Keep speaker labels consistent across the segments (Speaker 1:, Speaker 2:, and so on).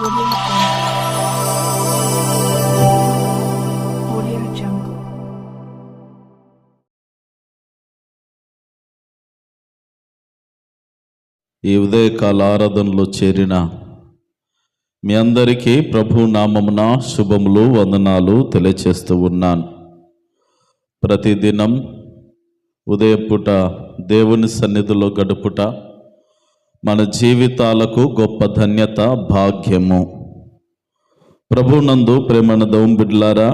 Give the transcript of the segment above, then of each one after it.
Speaker 1: ఈ ఉదయకాల ఆరాధనలో చేరిన మీ అందరికీ ప్రభు నామమున శుభములు వందనాలు తెలియచేస్తూ ఉన్నాను. ప్రతిదినం ఉదయపూట దేవుని సన్నిధిలో గడుపుట మన జీవితాలకు గొప్ప ధన్యత భాగ్యము. ప్రభునందు ప్రేమణ దౌం బిడ్లారా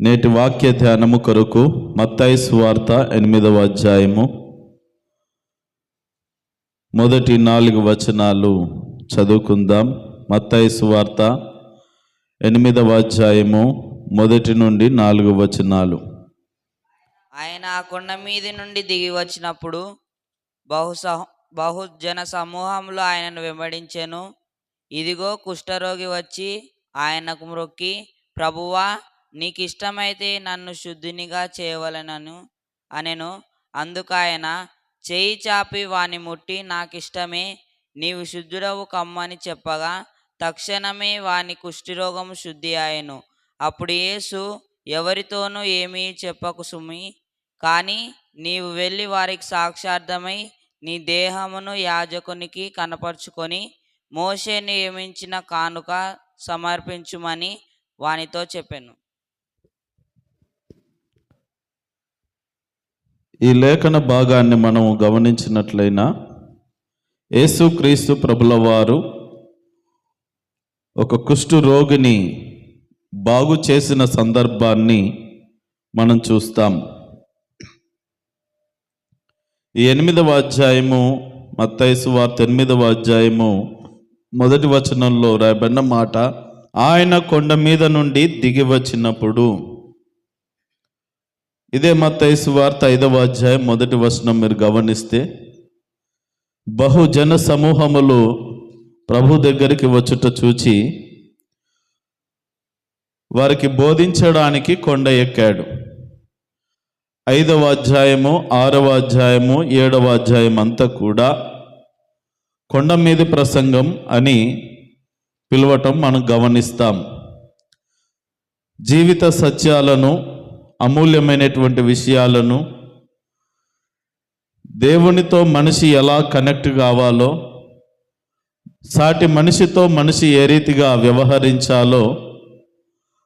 Speaker 1: నేటి వాక్య ధ్యానము కొరకు మత్తాయి సువార్త ఎనిమిదవ అధ్యాయము మొదటి నాలుగు వచనాలు చదువుకుందాం. మత్తయి సువార్త ఎనిమిదవ అధ్యాయము మొదటి నుండి నాలుగు వచనాలు.
Speaker 2: ఆయన ఆ కొండ మీది నుండి దిగి వచ్చినప్పుడు బహుసహ బహుజన సమూహంలో ఆయనను వెంబడించెను. ఇదిగో కుష్ఠరోగి వచ్చి ఆయనకు మ్రొక్కి ప్రభువా నీకు ఇష్టమైతే నన్ను శుద్ధినిగా చేయవలెనను అనెను. అందుకు ఆయన చేయి చాపి వాని ముట్టి నాకిష్టమే నీవు శుద్ధుడవు కమ్మని చెప్పగా తక్షణమే వాని కుష్ఠిరోగము శుద్ధి ఆయను అప్పుడు యేసు ఎవరితోనూ ఏమీ చెప్పకు సుమి కానీ నీవు వెళ్ళి వారికి సాక్షార్థమై నీ దేహమును యాజకునికి కనపరుచుకొని మోషే నియమించిన కానుక సమర్పించుమని వానితో చెప్పాను.
Speaker 1: ఈ లేఖన భాగాన్ని మనం గమనించినట్లయినా యేసుక్రీస్తు ప్రభుల వారు ఒక కుష్టు రోగిని బాగు చేసిన సందర్భాన్ని మనం చూస్తాం. ఎనిమిదవ అధ్యాయము మత్తైసు వార్త ఎనిమిదవ అధ్యాయము మొదటి వచనంలో రాయబడిన మాట ఆయన కొండ మీద నుండి దిగి వచ్చినప్పుడు. ఇదే మత్తైసు వార్త ఐదవ అధ్యాయం మొదటి వచనం మీరు గమనిస్తే బహుజన సమూహములు ప్రభు దగ్గరికి వచ్చుట చూచి వారికి బోధించడానికి కొండ ఎక్కాడు. ఐదవ అధ్యాయము ఆరవ అధ్యాయము ఏడవ అధ్యాయం అంతా కూడా కొండ మీద ప్రసంగం అని పిలవటం మనం గమనిస్తాం. జీవిత సత్యాలను అమూల్యమైనటువంటి విషయాలను దేవునితో మనిషి ఎలా కనెక్ట్ కావాలో సాటి మనిషితో మనిషి ఏ రీతిగా వ్యవహరించాలో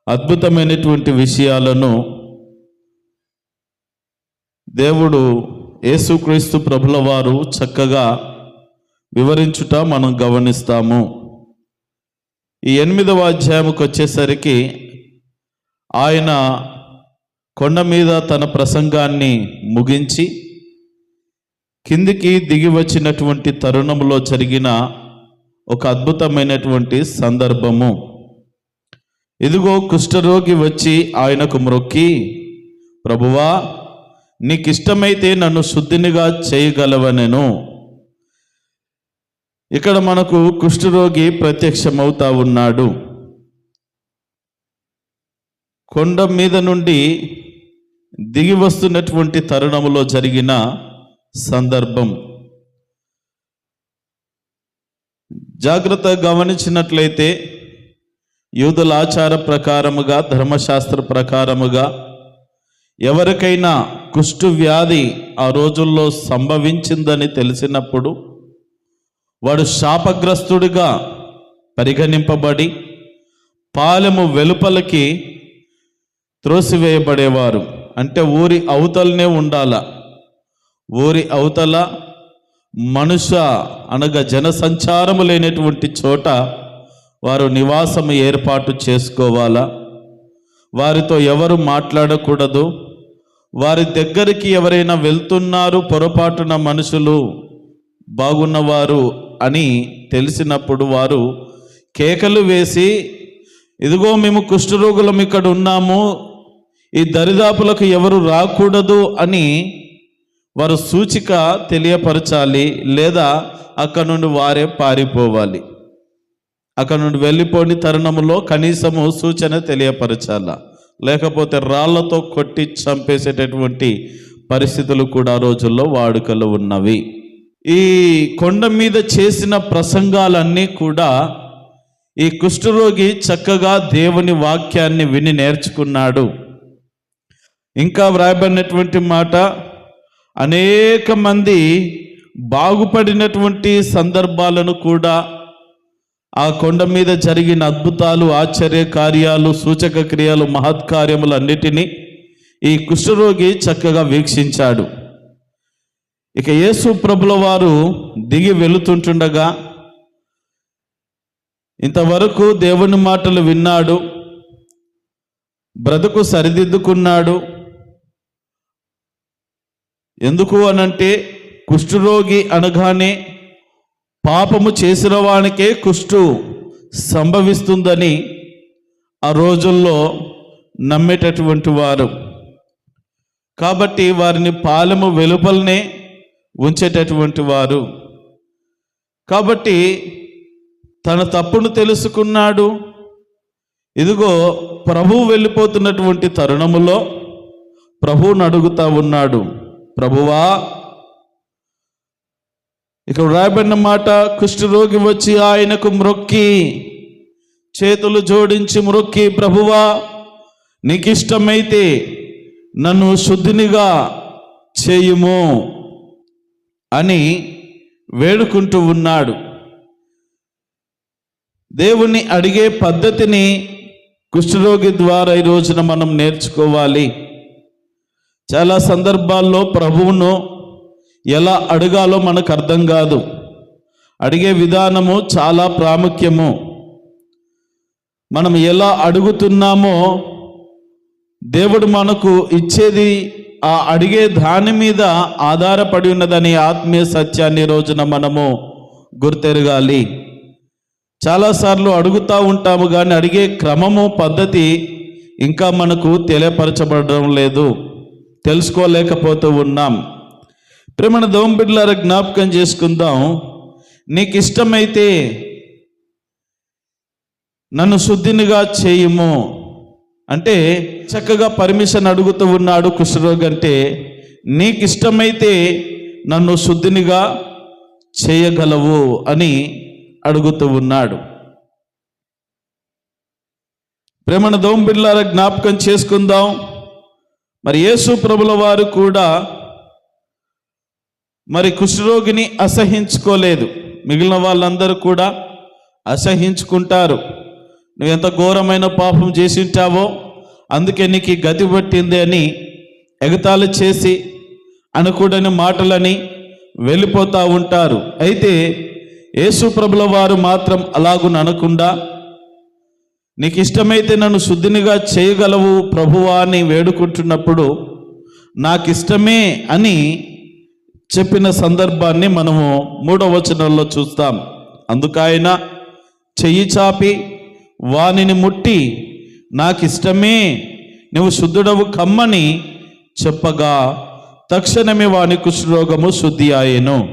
Speaker 1: అద్భుతమైనటువంటి విషయాలను దేవుడు యేసుక్రీస్తు ప్రభుల వారు చక్కగా వివరించుట మనం గమనిస్తాము. ఈ ఎనిమిదవ అధ్యాయంకి వచ్చేసరికి ఆయన కొండ మీద తన ప్రసంగాన్ని ముగించి కిందికి దిగి వచ్చినటువంటి తరుణంలో జరిగిన ఒక అద్భుతమైనటువంటి సందర్భము. ఇదిగో కుష్ఠరోగి వచ్చి ఆయనకు మ్రొక్కి ప్రభువా నీకు ఇష్టమైతే నన్ను శుద్ధినిగా చేయగలవనెను. ఇక్కడ మనకు కుష్ఠరోగి ప్రత్యక్షమవుతా ఉన్నాడు. కొండ మీద నుండి దిగి వస్తున్నటువంటి తరుణములో జరిగిన సందర్భం. జాగ్రత్తగా గమనించినట్లయితే యూదుల ఆచార ప్రకారముగా ధర్మశాస్త్ర ప్రకారముగా ఎవరికైనా కుష్టు వ్యాధి ఆ రోజుల్లో సంభవించిందని తెలిసినప్పుడు వాడు శాపగ్రస్తుడిగా పరిగణింపబడి పాలెము వెలుపలకి త్రోసివేయబడేవారు. అంటే ఊరి అవతలనే ఉండాల. ఊరి అవతల మనుష అనగా జనసంచారము లేనటువంటి చోట వారు నివాసము ఏర్పాటు చేసుకోవాలా. వారితో ఎవరు మాట్లాడకూడదు. వారి దగ్గరికి ఎవరైనా వెళ్తున్నారు పొరపాటున మనుషులు బాగున్నవారు అని తెలిసినప్పుడు వారు కేకలు వేసి ఇదిగో మేము కుష్ఠరోగులం ఇక్కడ ఉన్నాము ఈ దరిదాపులకు ఎవరు రాకూడదు అని వారు సూచిక తెలియపరచాలి లేదా అక్కడ నుండి వారే పారిపోవాలి. అక్కడ నుండి వెళ్ళిపోని తరుణంలో కనీసము సూచన తెలియపరచాలా. లేకపోతే రాళ్ళతో కొట్టి చంపేసేటటువంటి పరిస్థితులు కూడా ఆ రోజుల్లో వాడుకలో ఉన్నవి. ఈ కొండ మీద చేసిన ప్రసంగాలన్నీ కూడా ఈ కుష్ఠరోగి చక్కగా దేవుని వాక్యాన్ని విని నేర్చుకున్నాడు. ఇంకా వ్రాయబడినటువంటి మాట అనేక మంది బాగుపడినటువంటి సందర్భాలను కూడా ఆ కొండ మీద జరిగిన అద్భుతాలు ఆశ్చర్య కార్యాలు సూచక క్రియలు మహత్కార్యములు అన్నిటినీ ఈ కుష్ఠరోగి చక్కగా వీక్షించాడు. ఇక యేసు ప్రభుల వారు దిగి వెళుతుంటుండగా ఇంతవరకు దేవుని మాటలు విన్నాడు బ్రతుకు సరిదిద్దుకున్నాడు. ఎందుకు అనంటే కుష్ఠరోగి అనగానే పాపము చేసిన వానికే కుష్టు సంభవిస్తుందని ఆ రోజుల్లో నమ్మేటటువంటి వారు. కాబట్టి వారిని పాలెము వెలుపలనే ఉంచేటటువంటి వారు. కాబట్టి తన తప్పును తెలుసుకున్నాడు. ఇదిగో ప్రభువు వెళ్ళిపోతున్నటువంటి తరుణములో ప్రభువును అడుగుతా ఉన్నాడు. ప్రభువా ఇక్కడ రాయబడిన మాట కుష్ఠరోగి వచ్చి ఆయనకు మ్రొక్కి చేతులు జోడించి మ్రొక్కి ప్రభువా నీకిష్టమైతే నన్ను శుద్ధినిగా చేయుము అని వేడుకుంటూ ఉన్నాడు. దేవుణ్ణి అడిగే పద్ధతిని కుష్ఠరోగి ద్వారా ఈ రోజున మనం నేర్చుకోవాలి. చాలా సందర్భాల్లో ప్రభువును ఎలా అడగాలో మనకు అర్థం కాదు. అడిగే విధానము చాలా ప్రాముఖ్యము. మనం ఎలా అడుగుతున్నామో దేవుడు మనకు ఇచ్చేది ఆ అడిగే దాని మీద ఆధారపడి ఉన్నదని ఆత్మీయ సత్యాన్ని రోజున మనము గుర్తెరగాలి. చాలాసార్లు అడుగుతూ ఉంటాము కానీ అడిగే క్రమము పద్ధతి ఇంకా మనకు తెలియపరచబడడం లేదు. తెలుసుకోలేకపోతూ ఉన్నాం. ప్రేమణ దోంబిడ్లార జ్ఞాపకం చేసుకుందాం. నీకు ఇష్టమైతే నన్ను శుద్ధినిగా చేయము. అంటే చక్కగా పర్మిషన్ అడుగుతూ ఉన్నాడు కుష్ఠరోగి అంటే నీకు ఇష్టమైతే నన్ను శుద్ధినిగా చేయగలవు అని అడుగుతూ ఉన్నాడు. ప్రేమణ దోంబిళ్ళార జ్ఞాపకం చేసుకుందాం. మరి యేసు ప్రభుల వారు కూడా మరి కుష్ఠరోగిని అసహించుకోలేదు. మిగిలిన వాళ్ళందరూ కూడా అసహించుకుంటారు. నువ్వు ఎంత ఘోరమైన పాపం చేసి ఉంటావో అందుకే నీకు ఈ గతి పట్టింది అని ఎగతాళి చేసి అనకూడని మాటలని వెళ్ళిపోతూ ఉంటారు. అయితే యేసు ప్రభుల వారు మాత్రం అలాగున అనకుండా నీకు ఇష్టమైతే నన్ను శుద్ధినిగా చేయగలవు ప్రభువా అని వేడుకుంటున్నప్పుడు నాకు ఇష్టమే అని చెప్పిన సందర్భాన్ని మనము మూడవ వచనంలో చూస్తాం. అందుకైన చెయ్యి చాపి వానిని ముట్టి నాకు ఇష్టమే నువ్వు శుద్ధుడవు కమ్మని చెప్పగా తక్షణమే వాని కుష్ఠరోగము శుద్ధి ఆయను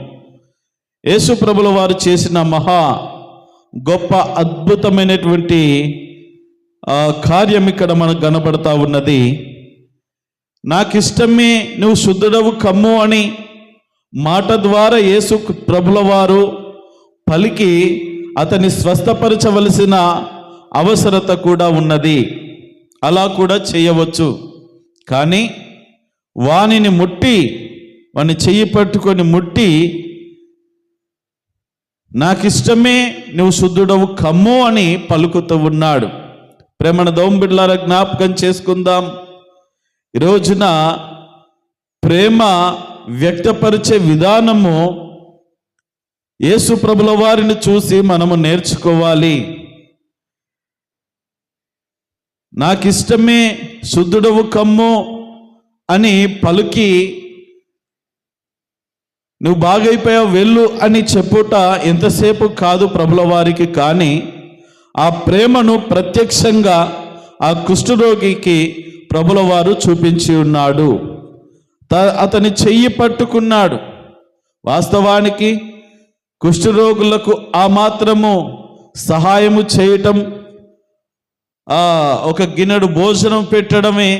Speaker 1: యేసు ప్రభుల వారు చేసిన మహా గొప్ప అద్భుతమైనటువంటి కార్యం ఇక్కడ మనకు కనబడతా ఉన్నది. నాకు ఇష్టమే నువ్వు శుద్ధుడవు కమ్ము అని మాట ద్వారా యేసు ప్రభుల వారు పలికి అతని స్వస్థపరచవలసిన అవసరత కూడా ఉన్నది. అలా కూడా చేయవచ్చు. కానీ వానిని ముట్టి వాని చెయ్యి పట్టుకొని ముట్టి నాకిష్టమే నువ్వు శుద్ధుడవు కమ్ము అని పలుకుతూ ఉన్నాడు. ప్రేమణ దోంబిడ్లార జ్ఞాపకం చేసుకుందాం. ఈ రోజున ప్రేమ వ్యక్తపరిచే విధానము యేసు ప్రభుల వారిని చూసి మనము నేర్చుకోవాలి. నాకిష్టమే శుద్ధుడవు కమ్ము అని పలుకి నువ్వు బాగైపోయావు వెళ్ళు అని చెప్పుట ఎంతసేపు కాదు ప్రభుల వారికి కానీ ఆ ప్రేమను ప్రత్యక్షంగా ఆ కుష్ఠరోగికి ప్రభుల వారు చూపించి ఉన్నాడు. అతని చెయ్యి పట్టుకున్నాడు. వాస్తవానికి కుష్ఠరోగులకు ఆ మాత్రము సహాయము చేయటం ఒక గిన్నెడు భోజనం పెట్టడమే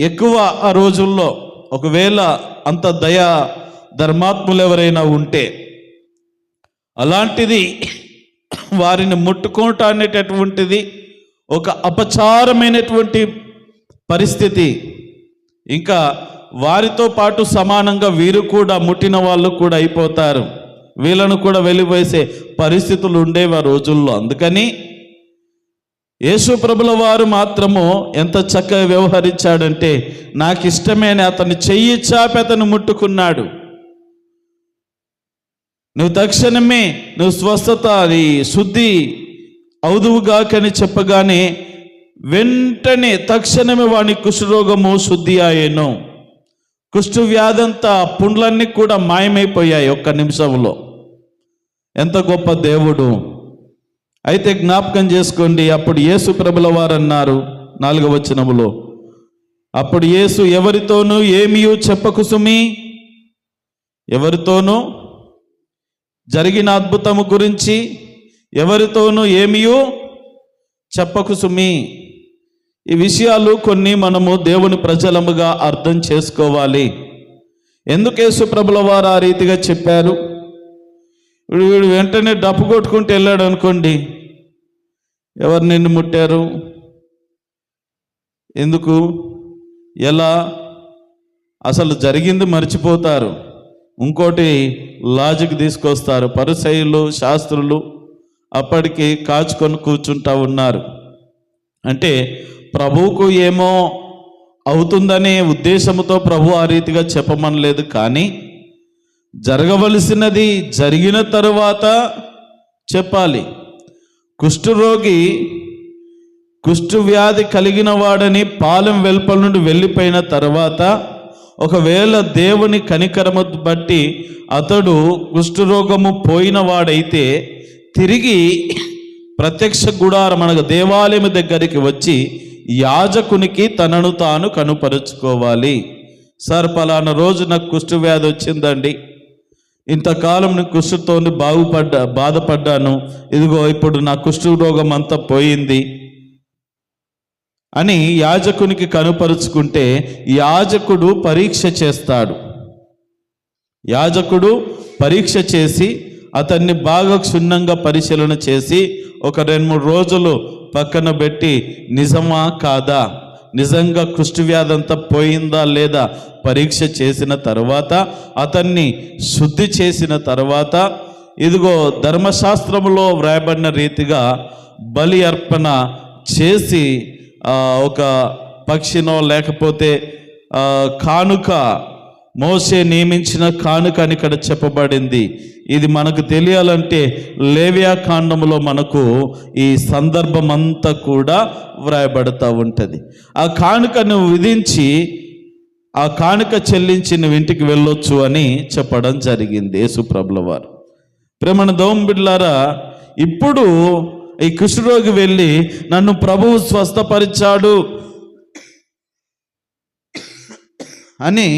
Speaker 1: ఎక్కువ ఆ రోజుల్లో. ఒకవేళ అంత దయ ధర్మాత్ములు ఎవరైనా ఉంటే. అలాంటిది వారిని ముట్టుకోవటం అనేటటువంటిది ఒక అపచారమైనటువంటి పరిస్థితి. ఇంకా వారితో పాటు సమానంగా వీరు కూడా ముట్టిన వాళ్ళు కూడా అయిపోతారు. వీళ్ళను కూడా వెళ్ళిపోసే పరిస్థితులు ఉండేవి ఆ రోజుల్లో. అందుకని యేసు ప్రభుల వారు మాత్రము ఎంత చక్కగా వ్యవహరించాడంటే నాకు ఇష్టమైన అతను చెయ్యి చాపి అతను ముట్టుకున్నాడు. నువ్వు తక్షణమే నువ్వు స్వస్థత అది శుద్ధి అవుదువుగాకని చెప్పగానే వెంటనే తక్షణమే వాని కుష్ఠరోగము శుద్ధి అయ్యాను. కుష్టు వ్యాధంతా పుండ్లన్నీ కూడా మాయమైపోయాయి ఒక్క నిమిషంలో. ఎంత గొప్ప దేవుడు. అయితే జ్ఞాపకం చేసుకోండి అప్పుడు యేసు ప్రభుల వారు అన్నారు నాలుగవ వచనములో. అప్పుడు యేసు ఎవరితోనూ ఏమియూ చెప్పకు సుమి ఎవరితోనూ? జరిగిన అద్భుతము గురించి ఎవరితోనూ ఏమియూ చెప్పకు సుమి ఈ విషయాలు కొన్ని మనము దేవుని ప్రజలముగా అర్థం చేసుకోవాలి. ఎందుకే సుప్రభుల ప్రభుల వారు ఆ రీతిగా చెప్పారు? వీడు వీడు వెంటనే డప్పు కొట్టుకుంటూ వెళ్ళాడు అనుకోండి. ఎవరు నిన్ను ముట్టారు? ఎందుకు? ఎలా? అసలు జరిగింది మర్చిపోతారు. ఇంకోటి లాజిక్ తీసుకొస్తారు. పరిసయులు శాస్త్రులు అప్పటికి కాచుకొని కూర్చుంటా ఉన్నారు. అంటే ప్రభువుకు ఏమో అవుతుందనే ఉద్దేశంతో ప్రభు ఆ రీతిగా చెప్పమనలేదు కానీ జరగవలసినది జరిగిన తరువాత చెప్పాలి. కుష్ఠరోగి కుష్ఠు వ్యాధి కలిగిన వాడని పాలెం వెలుపల నుండి వెళ్ళిపోయిన తర్వాత ఒకవేళ దేవుని కనికరము బట్టి అతడు కుష్ఠరోగము పోయిన వాడైతే తిరిగి ప్రత్యక్ష గుడారం అనగా దేవాలయం దగ్గరికి వచ్చి యాజకునికి తనను తాను కనుపరుచుకోవాలి. సార్ పలానా రోజు నాకు కుష్ఠ వ్యాధి వచ్చిందండి. ఇంతకాలం నేను కుష్ఠతో బాగుపడ్డా బాధపడ్డాను. ఇదిగో ఇప్పుడు నా కుష్ఠ రోగం అంతా పోయింది అని యాజకునికి కనుపరుచుకుంటే యాజకుడు పరీక్ష చేస్తాడు. యాజకుడు పరీక్ష చేసి అతన్ని బాగా క్షుణ్ణంగా పరిశీలన చేసి ఒక రెండు మూడు రోజులు పక్కన పెట్టి నిజమా కాదా? నిజంగా కుష్ఠవ్యాధి అంతా పోయిందా లేదా? పరీక్ష చేసిన తర్వాత అతన్ని శుద్ధి చేసిన తర్వాత ఇదిగో ధర్మశాస్త్రంలో వ్రాయబడిన రీతిగా బలి అర్పణ చేసి ఒక పక్షినో లేకపోతే కానుక మోసే నియమించిన కానుక అని ఇక్కడ చెప్పబడింది. ఇది మనకు తెలియాలంటే లేవియా కాండంలో మనకు ఈ సందర్భం అంతా కూడా వ్రాయబడతా ఉంటుంది. ఆ కానుకను విధించి ఆ కానుక చెల్లించి నువ్వు ఇంటికి వెళ్ళొచ్చు అని చెప్పడం జరిగింది యేసుప్రభుల వారు. ప్రేమణ దోంబిడ్లారా ఇప్పుడు ఈ కుష్ఠరోగి వెళ్ళి నన్ను ప్రభువు స్వస్థపరిచాడు అని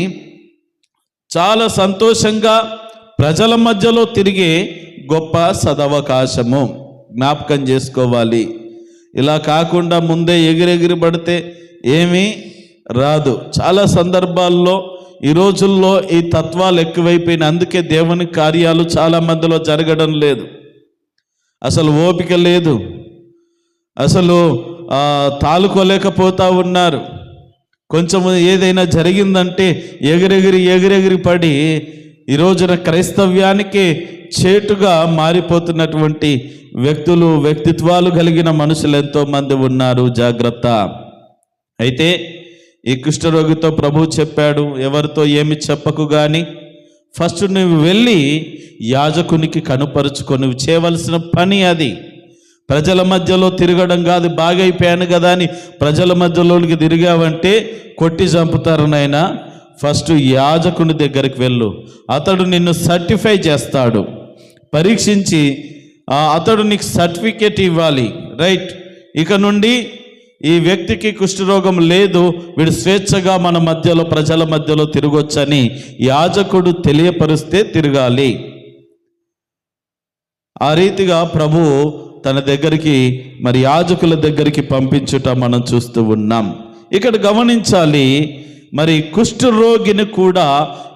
Speaker 1: చాలా సంతోషంగా ప్రజల మధ్యలో తిరిగే గొప్ప సదవకాశము. జ్ఞాపకం చేసుకోవాలి. ఇలా కాకుండా ముందే ఎగిరెగిరి పడితే ఏమీ రాదు. చాలా సందర్భాల్లో ఈ రోజుల్లో ఈ తత్వాలు ఎక్కువైపోయిన అందుకే దేవుని కార్యాలు చాలా మందిలో జరగడం లేదు. అసలు ఓపిక లేదు. అసలు ఆ, తాలుకోలేకపోతా ఉన్నారు. కొంచెం ఏదైనా జరిగిందంటే ఎగిరెగిరి ఎగిరెగిరి పడి ఈ రోజున క్రైస్తవ్యానికి చేటుగా మారిపోతున్నటువంటి వ్యక్తులు వ్యక్తిత్వాలు కలిగిన మనుషులు ఎంతోమంది ఉన్నారు. జాగ్రత్త. అయితే ఈ కుష్ఠరోగితో ప్రభు చెప్పాడు ఎవరితో ఏమి చెప్పకు గాని ఫస్ట్ నువ్వు వెళ్ళి యాజకునికి కనుపరుచుకొని చేయవలసిన పని అది. ప్రజల మధ్యలో తిరగడం కాదు బాగైపోయాను కదా అని ప్రజల మధ్యలోనికి తిరిగావంటే కొట్టి చంపుతారు నాయన. ఫస్ట్ యాజకుని దగ్గరికి వెళ్ళు. అతడు నిన్ను సర్టిఫై చేస్తాడు. పరీక్షించి అతడు నీకు సర్టిఫికేట్ ఇవ్వాలి. రైట్. ఇక నుండి ఈ వ్యక్తికి కుష్ఠరోగం లేదు వీడు స్వేచ్ఛగా మన మధ్యలో ప్రజల మధ్యలో తిరగొచ్చని యాజకుడు తెలియపరిస్తే తిరగాలి. ఆ రీతిగా ప్రభు తన దగ్గరికి మరి యాజకుల దగ్గరికి పంపించుట మనం చూస్తూ ఉన్నాం. ఇక్కడ గమనించాలి మరి కుష్ఠరోగిని కూడా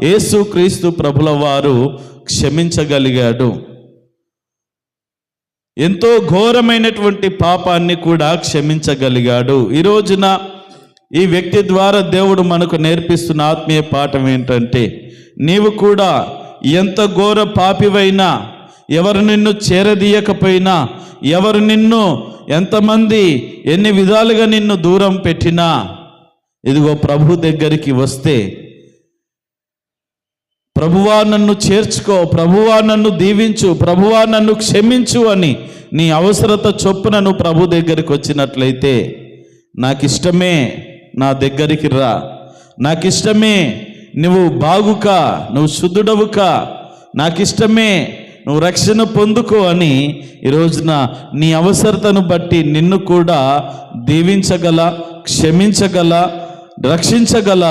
Speaker 1: యేసుక్రీస్తు ప్రభుల వారు క్షమించగలిగాడు. ఎంతో ఘోరమైనటువంటి పాపాన్ని కూడా క్షమించగలిగాడు. ఈ రోజున ఈ వ్యక్తి ద్వారా దేవుడు మనకు నేర్పిస్తున్న ఆత్మీయ పాఠం ఏంటంటే నీవు కూడా ఎంత ఘోర పాపివైనా ఎవరు నిన్ను చేరదీయకపోయినా ఎవరు నిన్ను ఎంతమంది ఎన్ని విధాలుగా నిన్ను దూరం పెట్టినా ఇదిగో ప్రభు దగ్గరికి వస్తే ప్రభువా నన్ను చేర్చుకో ప్రభువా నన్ను దీవించు ప్రభువా నన్ను క్షమించు అని నీ అవసరత చొప్పున నువ్వు ప్రభు దగ్గరికి వచ్చినట్లయితే నాకు ఇష్టమే నా దగ్గరికి రా. నాకు ఇష్టమే నువ్వు బాగుక నువ్వు శుద్ధుడవుక. నాకు ఇష్టమే నువ్వు రక్షణ పొందుకో అని ఈ రోజున నీ అవసరతను బట్టి నిన్ను కూడా దీవించగల క్షమించగల రక్షించగల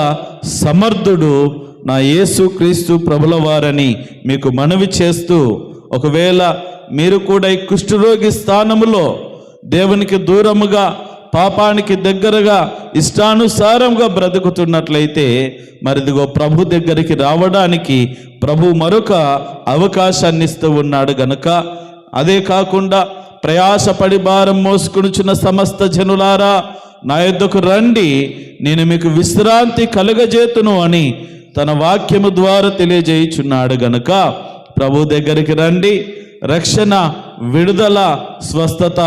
Speaker 1: సమర్థుడు నా యేసు క్రీస్తు ప్రభుల వారని మీకు మనవి చేస్తూ ఒకవేళ మీరు కూడా ఈ కుష్ఠరోగి స్థానములో దేవునికి దూరముగా పాపానికి దగ్గరగా ఇష్టానుసారంగా బ్రతుకుతున్నట్లయితే మరిదిగో ప్రభు దగ్గరికి రావడానికి ప్రభు మరొక అవకాశాన్ని ఇస్తూ ఉన్నాడు గనుక. అదే కాకుండా ప్రయాసపడి భారం మోసుకునిచున్న సమస్త జనులారా నా యొద్దకు రండి నేను మీకు విశ్రాంతి కలుగజేతును అని తన వాక్యము ద్వారా తెలియజేయుచున్నాడు గనుక. ప్రభు దగ్గరికి రండి రక్షణ విడుదల స్వస్థత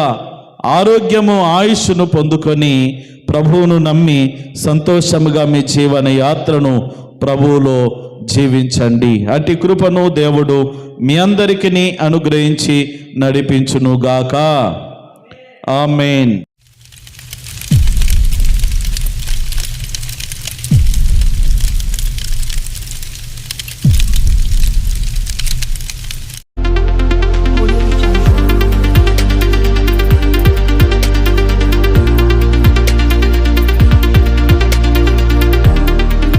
Speaker 1: ఆరోగ్యము ఆయుష్ను పొందుకొని ప్రభువును నమ్మి సంతోషముగా మీ జీవన యాత్రను ప్రభువులో జీవించండి. అటు కృపను దేవుడు మీ అందరికీ అనుగ్రహించి నడిపించునుగాక. ఆమెన్.